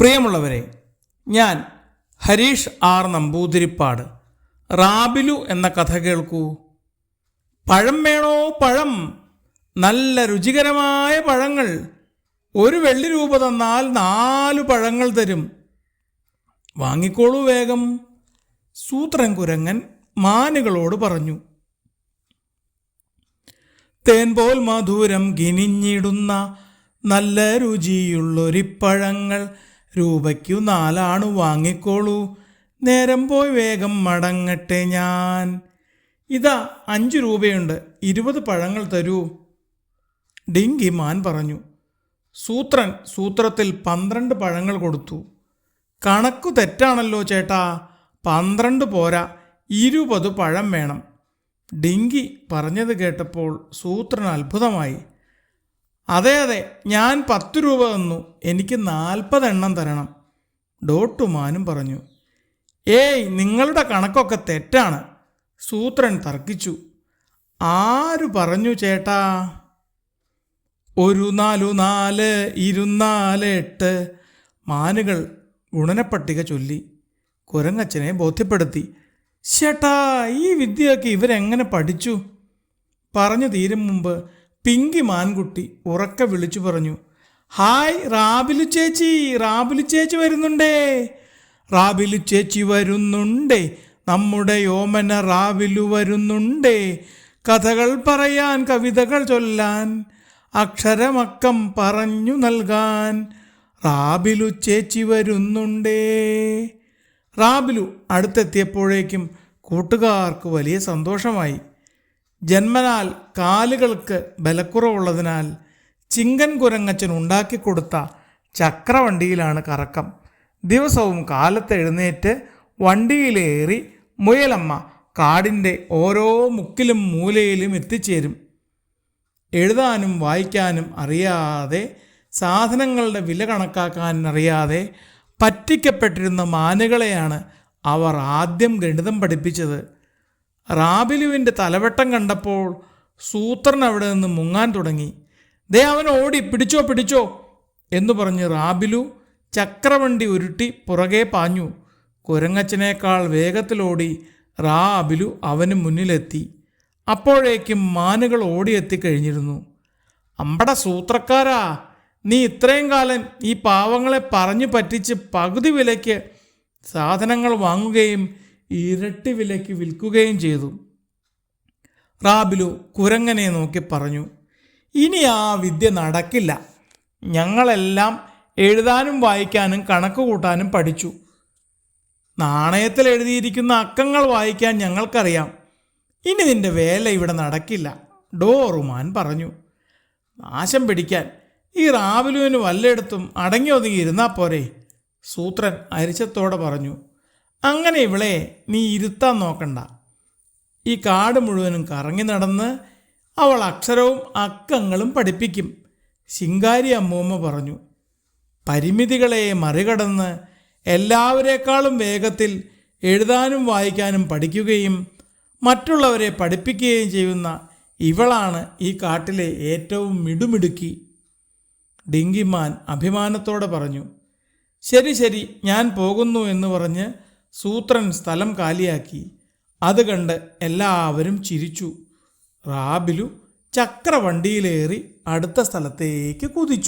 പ്രിയമുള്ളവരെ ഞാൻ ഹരീഷ് ആർ നമ്പൂതിരിപ്പാട്. റാബിലു എന്ന കഥ കേൾക്കൂ. പഴം വേണോ പഴം? നല്ല രുചികരമായ പഴങ്ങൾ. ഒരു വെള്ളി രൂപ തന്നാൽ നാല് പഴങ്ങൾ തരും. വാങ്ങിക്കോളൂ വേഗം. സൂത്രൻ കുരങ്ങൻ മാനുകളോട് പറഞ്ഞു. തേൻപോൽ മധുരം ഗിനിഞ്ഞിടുന്ന നല്ല രുചിയുള്ളൊരിപ്പഴങ്ങൾ. രൂപയ്ക്കു നാലാണു വാങ്ങിക്കോളൂ. നേരം പോയി വേഗം മടങ്ങട്ടെ ഞാൻ. ഇതാ അഞ്ച് രൂപയുണ്ട്. ഇരുപത് പഴങ്ങൾ തരൂ. ഡിങ്കി മാൻ പറഞ്ഞു. സൂത്രൻ സൂത്രത്തിൽ പന്ത്രണ്ട് പഴങ്ങൾ കൊടുത്തു. കണക്കു തെറ്റാണല്ലോ ചേട്ടാ. പന്ത്രണ്ട് പോരാ. ഇരുപത് പഴം വേണം. ഡിങ്കി പറഞ്ഞത് കേട്ടപ്പോൾ സൂത്രൻ അത്ഭുതമായി. അതെ അതെ. ഞാൻ പത്ത് രൂപ തന്നു. എനിക്ക് നാൽപ്പതെണ്ണം തരണം. ഡോട്ടുമാനും പറഞ്ഞു. ഏയ് നിങ്ങളുടെ കണക്കൊക്കെ തെറ്റാണ്. സൂത്രൻ തർക്കിച്ചു. ആര് പറഞ്ഞു ചേട്ടാ? ഒരു നാലു നാല് ഇരുന്നാൽ എട്ട്. മാനുകൾ ഗുണനപ്പട്ടിക ചൊല്ലി. കുരങ്ങച്ചനെ ബോധ്യപ്പെടുത്തി. ചേട്ടാ ഈ വിദ്യയൊക്കെ ഇവരെങ്ങനെ പഠിച്ചു? പറഞ്ഞു തീരും മുമ്പ് പിങ്കി മാൻകുട്ടി ഉറക്കെ വിളിച്ചു പറഞ്ഞു ഹായ് റാബിലു ചേച്ചി റാബിലു ചേച്ചി വരുന്നുണ്ടേ. റാബിലു ചേച്ചി വരുന്നുണ്ടേ നമ്മുടെ യോമന റാബിലു വരുന്നുണ്ടേ. കഥകൾ പറയാൻ കവിതകൾ ചൊല്ലാൻ അക്ഷരമക്കം പറഞ്ഞു നൽകാൻ. റാബിലു ചേച്ചി വരുന്നുണ്ടേ. റാബിലു അടുത്തെത്തിയപ്പോഴേക്കും കൂട്ടുകാർക്ക് വലിയ സന്തോഷമായി. ജന്മനാൽ കാലുകൾക്ക് ബലക്കുറവുള്ളതിനാൽ ചിങ്കൻ കുരങ്ങച്ചൻ ഉണ്ടാക്കിക്കൊടുത്ത ചക്രവണ്ടിയിലാണ് കറക്കം. ദിവസവും കാലത്ത് എഴുന്നേറ്റ് വണ്ടിയിലേറി മുയലമ്മ കാടിന്റെ ഓരോ മുക്കിലും മൂലയിലും എത്തിച്ചേരും. എഴുതാനും വായിക്കാനും അറിയാതെ സാധനങ്ങളുടെ വില കണക്കാക്കാൻ അറിയാതെ പറ്റിക്കപ്പെട്ടിരുന്ന മാനുകളെയാണ് അവർ ആദ്യം ഗണിതം പഠിപ്പിച്ചത്. റാബിലുവിന്റെ തലവെട്ടം കണ്ടപ്പോൾ സൂത്രൻ അവിടെ നിന്ന് മുങ്ങാൻ തുടങ്ങി. ദേ അവൻ ഓടി പിടിച്ചോ പിടിച്ചോ എന്ന് പറഞ്ഞ് റാബിലു ചക്രവണ്ടി ഉരുട്ടി പുറകെ പാഞ്ഞു. കുരങ്ങച്ചനേക്കാൾ വേഗത്തിലോടി റാബിലു അവന് മുന്നിലെത്തി. അപ്പോഴേക്കും മാനുകൾ ഓടിയെത്തിക്കഴിഞ്ഞിരുന്നു അമ്പട സൂത്രക്കാരാ നീ ഇത്രയും കാലം ഈ പാവങ്ങളെ പറഞ്ഞു പറ്റിച്ച് പകുതി വിലയ്ക്ക് സാധനങ്ങൾ വാങ്ങുകയും ഇരട്ടി വിലയ്ക്ക് വിൽക്കുകയും ചെയ്തു. റാബിലു കുരങ്ങനെ നോക്കി പറഞ്ഞു ഇനി ആ വിദ്യ നടക്കില്ല. ഞങ്ങളെല്ലാം എഴുതാനും വായിക്കാനും കണക്ക് കൂട്ടാനും പഠിച്ചു. നാണയത്തിൽ എഴുതിയിരിക്കുന്ന അക്കങ്ങൾ വായിക്കാൻ ഞങ്ങൾക്കറിയാം. ഇനി നിന്റെ വേല ഇവിടെ നടക്കില്ല ഡോറുമാൻ പറഞ്ഞു. നാശം പിടിക്കാൻ ഈ റാവിലുവിന് വല്ലയിടത്തും അടങ്ങി ഒതുങ്ങി ഇരുന്നാ പോരെ സൂത്രൻ അരിച്ചത്തോടെ പറഞ്ഞു. അങ്ങനെ ഇവളെ നീ ഇരുത്താൻ നോക്കണ്ട. ഈ കാട് മുഴുവനും കറങ്ങി നടന്ന് അവൾ അക്ഷരവും അക്കങ്ങളും പഠിപ്പിക്കും. ശിങ്കാരി അമ്മൂമ്മ പറഞ്ഞു പരിമിതികളെ മറികടന്ന് എല്ലാവരേക്കാളും വേഗത്തിൽ എഴുതാനും വായിക്കാനും പഠിക്കുകയും മറ്റുള്ളവരെ പഠിപ്പിക്കുകയും ചെയ്യുന്ന ഇവളാണ് ഈ കാട്ടിലെ ഏറ്റവും മിടുമിടുക്കി. ഡിങ്കിമാൻ അഭിമാനത്തോടെ പറഞ്ഞു ശരി ശരി ഞാൻ പോകുന്നു എന്ന് പറഞ്ഞ് സൂത്രൻ സ്ഥലം കാലിയാക്കി. അത് കണ്ട് എല്ലാവരും ചിരിച്ചു. റാബിലു ചക്രവണ്ടിയിലേറി അടുത്ത സ്ഥലത്തേക്ക് കുതിച്ചു.